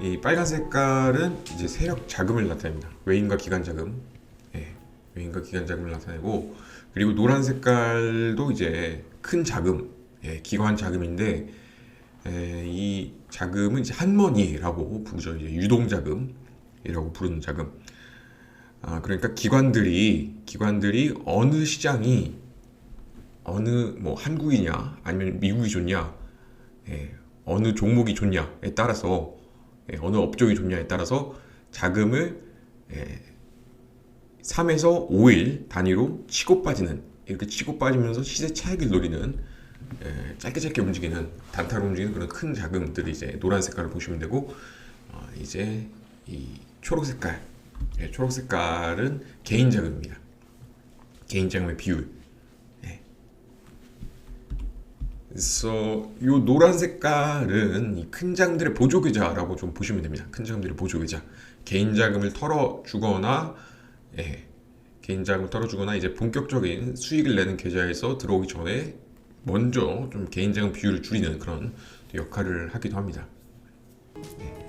이 빨간 색깔은 이제 세력 자금을 나타냅니다. 외인과 기관 자금, 예, 외인과 기관 자금을 나타내고 그리고 노란 색깔도 이제 큰 자금, 예, 기관 자금인데 에, 이 자금은 이제 한머니라고 부르죠. 이제 유동 자금이라고 부르는 자금. 아, 그러니까 기관들이 기관들이 어느 시장이 어느 뭐 한국이냐 아니면 미국이 좋냐, 예, 어느 종목이 좋냐에 따라서 예, 어느 업종이 좋냐에 따라서 자금을 예, 3에서 5일 단위로 치고 빠지는 이렇게 치고 빠지면서 시세 차익을 노리는 예, 짧게 짧게 움직이는 단타로 움직이는 그런 큰 자금들이 이제 노란 색깔을 보시면 되고 어, 이제 이 초록 색깔 예, 초록 색깔은 개인 자금입니다. 개인 자금의 비율. 예. 그래서 이 노란 색깔은 이 큰 자금들의 보조 계좌라고 좀 보시면 됩니다. 큰 자금들의 보조 계좌. 개인 자금을 털어 주거나 예, 개인 자금을 털어주거나 이제 본격적인 수익을 내는 계좌에서 들어오기 전에 먼저 좀 개인 자금 비율을 줄이는 그런 역할을 하기도 합니다. 네.